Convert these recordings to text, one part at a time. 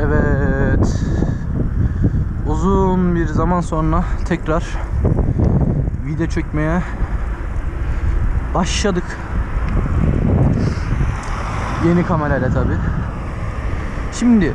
Evet. Uzun bir zaman sonra tekrar video çekmeye başladık. Yeni kamerayla tabi. Şimdi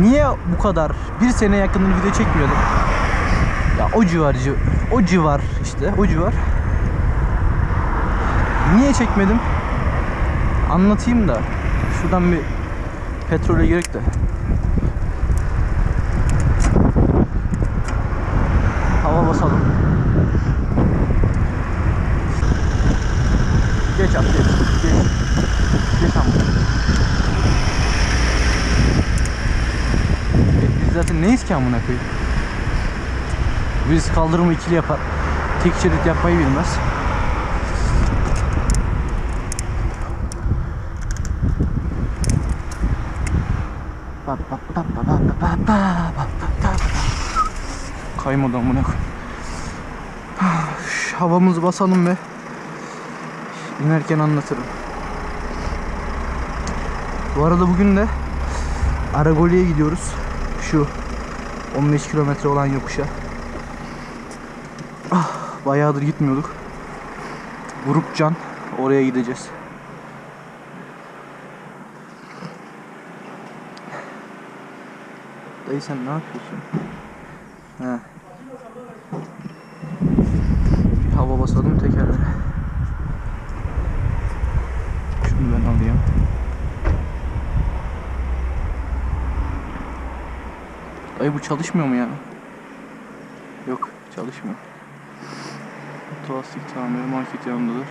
niye bu kadar bir sene yakındır video çekmiyordum? Ya o civar ci- o civar işte o civar. Niye çekmedim? Anlatayım da şuradan bir petrole girek de. Basalım. Geç at geç. Geç. Geç ama. E, Biz zaten neyiz ki amına koyayım? Biz kaldırımı ikili yapar. Tek şerit yapmayı bilmez. Ba, ba, ba, Havamızı basalım ve inerken anlatırım. Bu arada bugün de Aragoli'ye gidiyoruz. Şu 15 kilometre olan yokuşa. Ah, bayağıdır gitmiyorduk. Grup Can oraya gideceğiz. Dayı sen ne yapıyorsun? He. Bir hava basalım tekerlere. Şunu ben alayım. Dayı bu çalışmıyor mu ya? Yok çalışmıyor. Otolastik tamiri market yanındadır.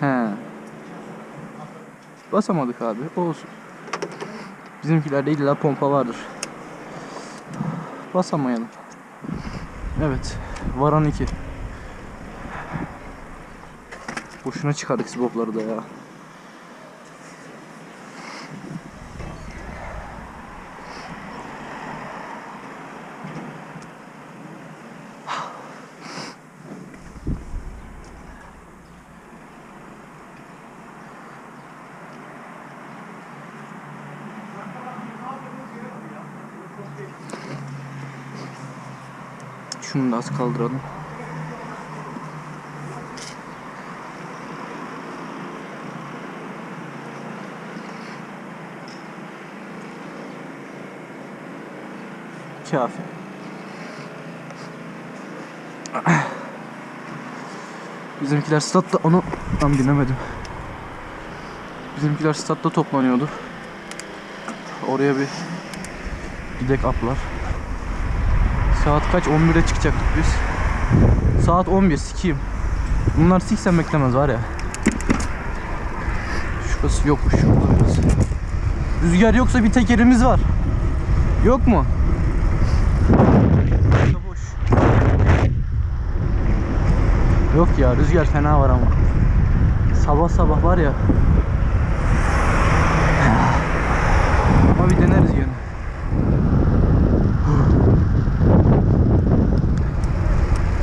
He. Basamadık abi. Olsun. Bizimkilerde illa pompa vardır. Basamayalım. Evet. Varan 2. Boşuna çıkardık sibopları da ya. Şunu da az kaldıralım. Kafi. Bizimkiler statta onu tam binemedim. Bizimkiler statta toplanıyordu. Oraya bir gidek aplar. Saat kaç? 11'e çıkacaktık biz. Saat 11 sikiyim. Bunlar siksen beklemez var ya. Şurası yokmuş. Biraz. Rüzgar yoksa bir tekerimiz var. Yok mu? Boş. Yok ya rüzgar fena var ama. Sabah sabah var ya. Ama bir deneriz gene.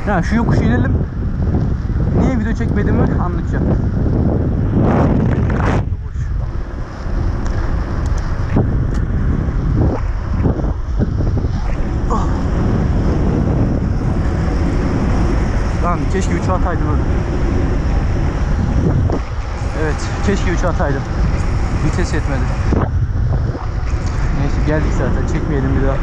Ya şu yokuşu inelim. Niye video çekmediğimi anlatacağım. Boş. Ah. Lan keşke 3 ataydım öyle. Evet, keşke 3 ataydım. Vites yetmedi. Neyse geldik zaten. Çekmeyelim bir daha.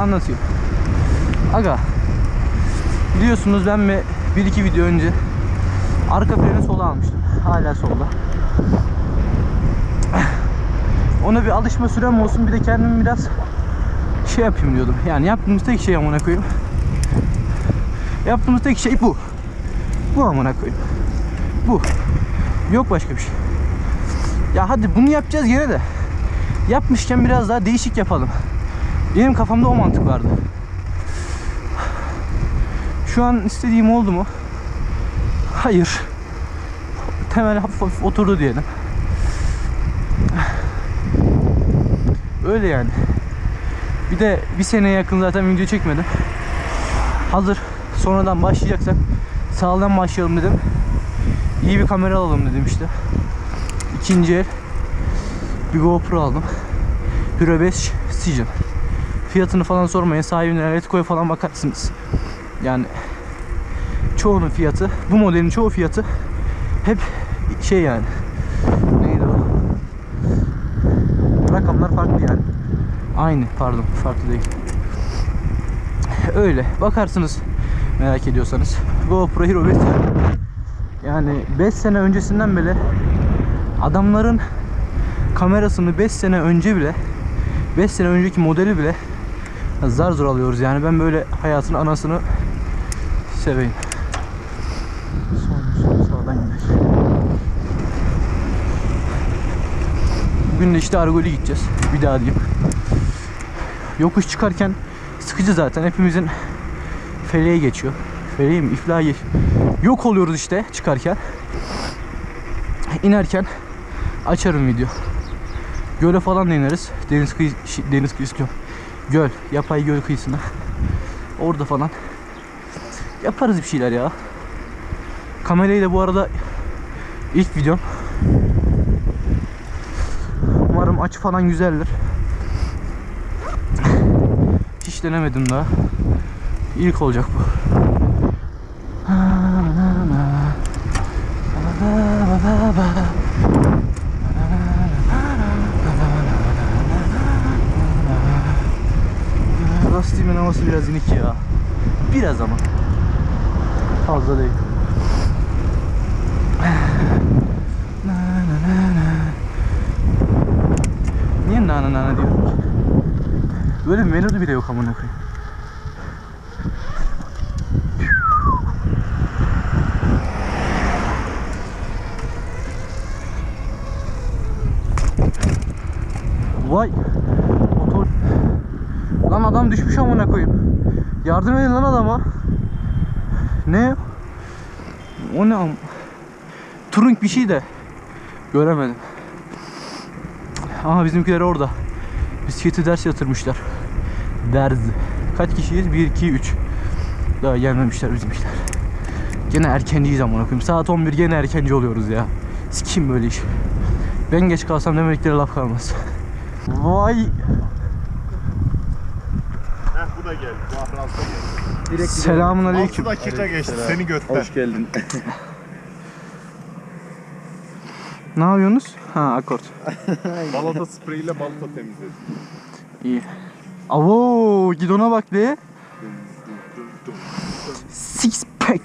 Anlatıyor. Aga. Biliyorsunuz ben mi bir iki video önce arka freni sola almıştım. Hala solda. Ona bir alışma sürem olsun bir de kendimi biraz şey yapayım diyordum. Yani yaptığımız tek şey amına koyayım. Yaptığımız tek şey bu. Bu amına koyayım. Bu. Yok başka bir şey. Ya hadi bunu yapacağız yine de. Yapmışken biraz daha değişik yapalım. Benim kafamda o mantık vardı. Şu an istediğim oldu mu? Hayır. Temel hafif hafif oturdu diyelim. Öyle yani. Bir de bir seneye yakın zaten video çekmedim. Hazır sonradan başlayacaksak sağlam başlayalım dedim. İyi bir kamera alalım dedim işte. İkinci el bir GoPro aldım. Hero 5 Sijin. Fiyatını falan sormayın. Sahibine Letgo'ya falan bakarsınız. Yani çoğunun fiyatı, bu modelin çoğu fiyatı hep şey yani. Neydi o? Rakamlar farklı yani. Aynı pardon farklı değil. Öyle bakarsınız merak ediyorsanız. GoPro Hero 5 yani. Yani 5 sene öncesinden bile adamların kamerasını 5 sene önce bile 5 sene önceki modeli bile zar zor alıyoruz yani ben böyle hayatın anasını seveyim. Sağdan gidelim. Bugün de işte Argol'e gideceğiz. Bir daha diyeyim. Yokuş çıkarken sıkıcı zaten. Hepimizin feleğe geçiyor. Feleğe mi? İflaha geç. Yok oluyoruz işte çıkarken. İnerken açarım video. Göle falan da ineriz. Deniz kıyı, deniz kıyısı diyorum. Göl, yapay göl kıyısına. Orada falan yaparız bir şeyler ya. Kamerayı da bu arada ilk videom. Umarım açı falan güzeldir. Hiç denemedim daha. İlk olacak bu. Lastiğimin havası biraz inik ya. Biraz ama. Fazla değil. Niye nana nana diyorum ki? Böyle bir melodi bile yok amına koyayım. Vay. Motor. Lan adam düşmüş amına koyayım. Yardım edin lan adama. Ne? O ne am? Turunk bir şey de. Göremedim. Aha bizimkiler orada. Bisikleti ders yatırmışlar. Ders. Kaç kişiyiz? 1, 2, 3. Daha gelmemişler bizimkiler. Gene erkenciyiz amına koyayım. Saat 11 gene erkenci oluyoruz ya. Sikim böyle iş. Ben geç kalsam demedikleri laf kalmaz. Vay. Heh bu da geldi. Bu Ahras'ta geldi. Selamun 6 aleyküm. dakika geçti. Seni götten. Hoş geldin. Ne yapıyorsunuz? Ha akort. Balata spreyiyle balata temizledim. İyi. Avo gidona bak be. Six pack.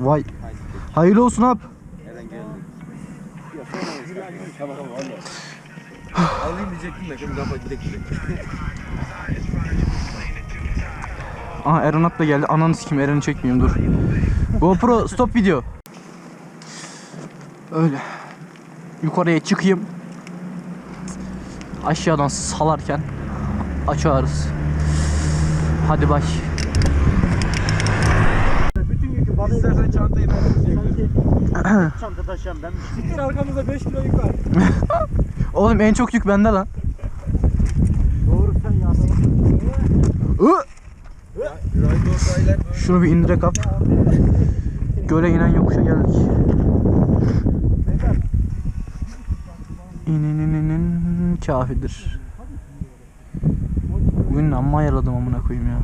Vay. Hayırlı olsun valla. Alayım diyecektim de şimdi kafa gidek. Aha Eren da geldi. Ananı sikim Eren'i çekmeyeyim dur. GoPro stop video. Öyle. Yukarıya çıkayım. Aşağıdan salarken açarız. Hadi bay. Bütün yükü bana İstersen çantayı ben sanki çanta taşıyan ben. Siktir arkamızda 5 kilo yük var. Oğlum en çok yük bende lan. Doğru sen ya. Ü! Şunu bir indire kap. Göle inen yokuşa geldik. İnininin kafidir. Bugün amma ayarladım amına koyayım ya.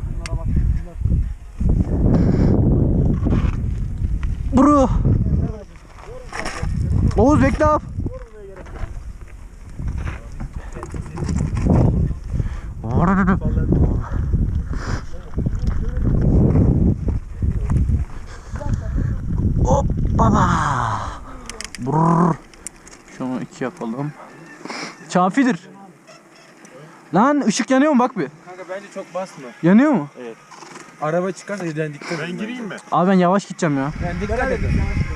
Bro. Oğuz bekle abi. Hop 2 yapalım. Kafidir. Lan ışık yanıyor mu bak bir. Kanka bence çok basma. Yanıyor mu? Evet. Araba çıkarsa cidden dikkat edin. Ben gireyim mi? Abi ben yavaş gideceğim ya. Yani dikkat edin.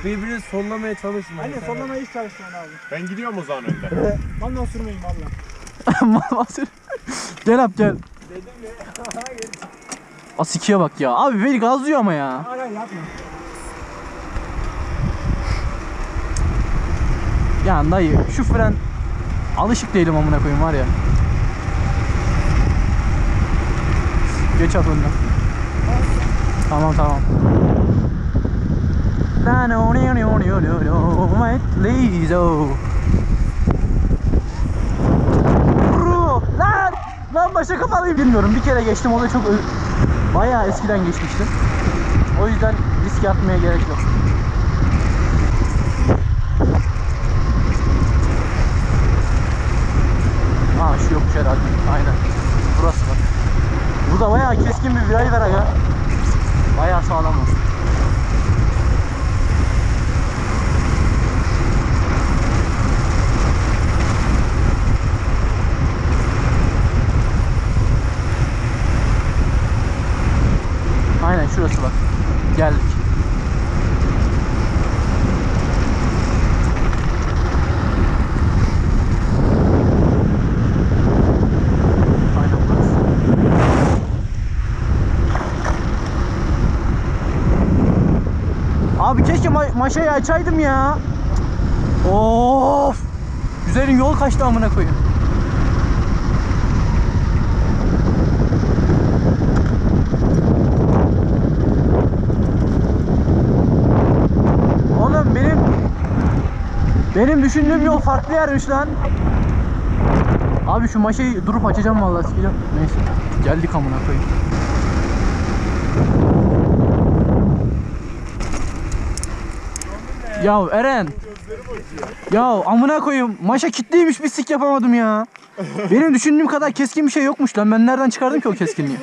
Birbirini sollamaya çalışmayın. Aynen sollamaya hiç çalışmayın abi. Ben gidiyorum o zaman önde. Valla sürmeyin valla. Valla sür. gel abi gel. Dedim ya. Asikiye bak ya. Abi beni gazlıyor ama ya. Ara yapma. Ya dayı şu fren alışık değilim amına koyayım var ya. Geç at önden. Tamam tamam. Lan! Lan başa kapalıyım bilmiyorum. Bir kere geçtim o da çok bayağı eskiden geçmiştim. O yüzden risk atmaya gerek yok. Aa şu yokuş herhalde. Aynen. Burası bak. Burada bayağı keskin bir viraj var aga. Bayağı sağlam o. Aynen şurası bak. Geldik. Aynen burası. Abi keşke ma- maşayı açaydım ya. Of. Güzelim yol kaçtı amına koyayım. Oğlum benim benim düşündüğüm yol farklı yermiş lan. Abi şu maşayı durup açacağım vallahi sikeceğim. Neyse. Geldik amına koyayım. Ya Eren. Ya amına koyayım. Maşa kitliymiş bir sik yapamadım ya. Benim düşündüğüm kadar keskin bir şey yokmuş lan. Ben nereden çıkardım ki o keskinliği?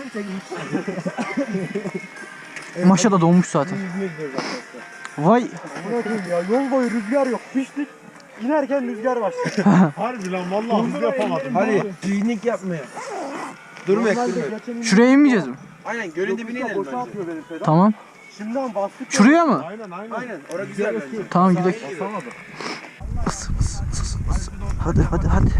Maşa da donmuş zaten. Vay Bırakayım ya yol boyu rüzgar yok. Piştik. İnerken rüzgar başladı. Harbi lan vallahi hız yapamadım. Hadi düğünlük yapmaya. Durmak durmak. şuraya inmeyeceğiz mi? Aynen gölün dibine inelim bence. Tamam. Şimdiden bastık. Şuraya mı? Aynen aynen. Aynen orası güzel bence. Tamam gidelim. Is, is, is, is. Hadi hadi hadi.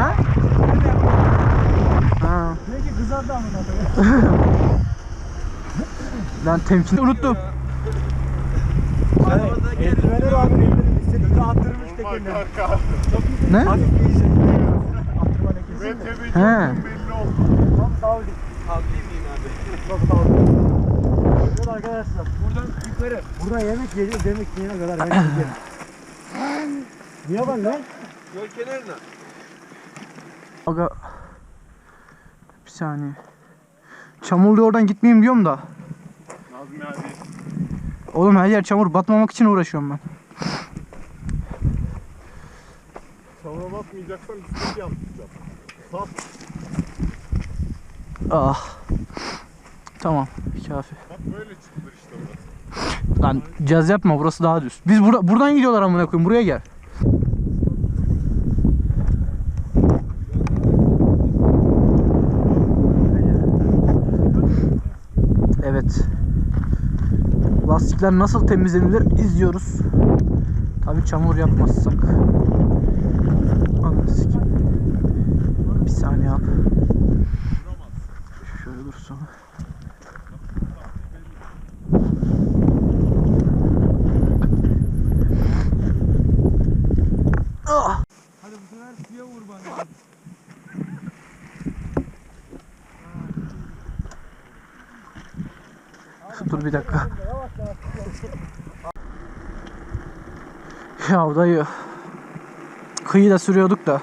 Ha? Ha. Peki kızardı amına koyayım. Ben temkinli unuttum. Eldivene rağmen elleri bisikleti attırmış kanka. Ne? Hafif bir şey. Attırma lekesi. He. Tam savdik. Kalkayım mıyım abi? Nasıl savdik? Evet arkadaşlar. Buradan yukarı. Buradan yemek yiyeceğiz. Yemek yiyene kadar ben gideceğim. Niye var lan? Yol kenarına. Aga bir saniye. Çamurlu oradan gitmeyeyim diyorum da. Nazmi abi. Oğlum her yer çamur batmamak için uğraşıyorum ben. Çamura bakmayacaksan bisiklet yansıtacağım. Sat. Ah. Tamam kafi. Bak böyle çıkılır işte burası. Lan caz yapma burası daha düz. Biz bura- buradan gidiyorlar amına koyayım buraya gel. Evet. Lastikler nasıl temizlenilir izliyoruz. Tabi çamur yapmazsak. Ananı sikeyim. Bir saniye abi. Şöyle dursun. Ah! Hadi bu sefer suya vur bana. Dur bir dakika. Ya dayı. Kıyıda sürüyorduk da.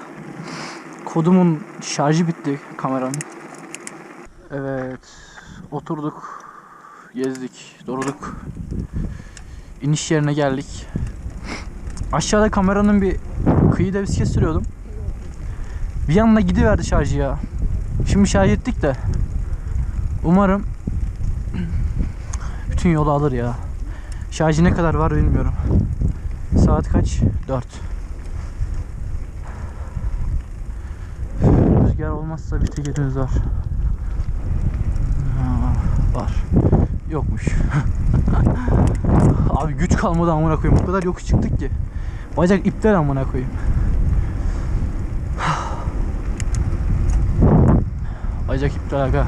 Kodumun şarjı bitti kameranın. Evet. Oturduk. Gezdik. Durduk. İniş yerine geldik. Aşağıda kameranın bir kıyıda bisiklet sürüyordum. Bir anda gidiverdi şarjı ya. Şimdi şarj ettik de. Umarım bütün yolu alır ya. Şarjı ne kadar var bilmiyorum. Saat kaç? 4. Rüzgar olmazsa bir tekerimiz var. Ha, var. Yokmuş. Abi güç kalmadı amına koyayım. O kadar yokuş çıktık ki. Bacak iptal amına koyayım. Bacak iptal aga.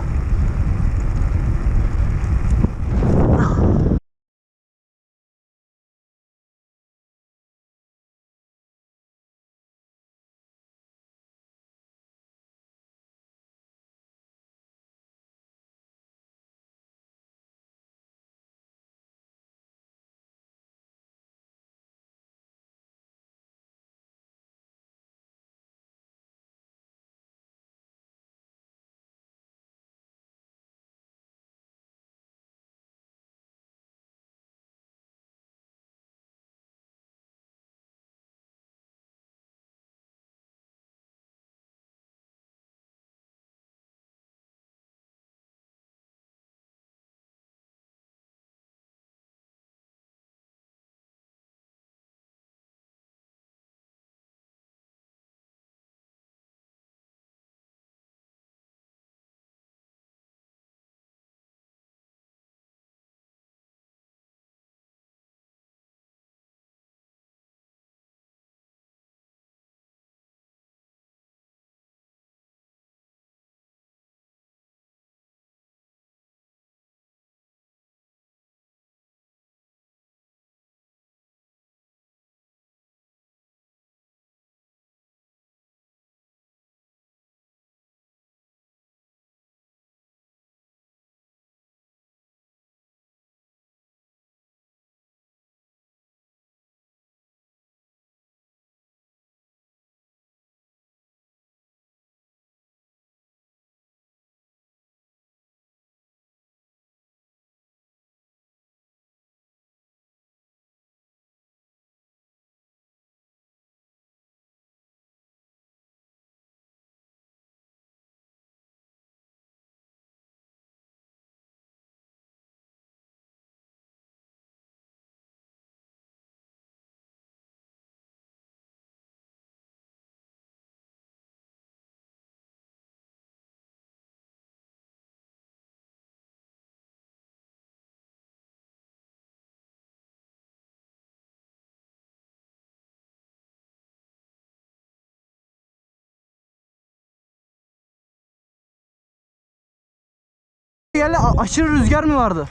Yerle aşırı rüzgar mı vardı?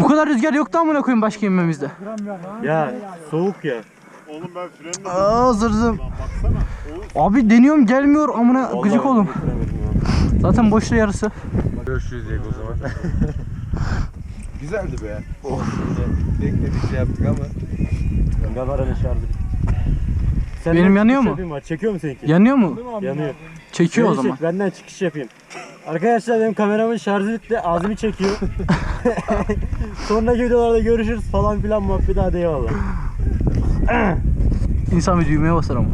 Bu kadar rüzgar yoktu amına koyayım başka inmemizde. Ya soğuk ya. Oğlum ben frenle Aa zırdım. Baksana. Abi deniyorum gelmiyor amına gıcık oğlum. Zaten boşta yarısı. Görüşürüz Diego o zaman. Güzeldi be. Oh. Bekledik şey yaptık ama. Kameranın şarjı. Sen Benim yanıyor mu? Var. Çekiyor mu seninki? Yanıyor mu? Yanıyor. Çekiyor o Beni zaman. çek, benden çıkış yapayım. Arkadaşlar benim kameramın şarjı bitti. Ağzımı çekiyor. Sonraki videolarda görüşürüz falan filan muhabbet hadi eyvallah. İnsan bir düğmeye basar ama.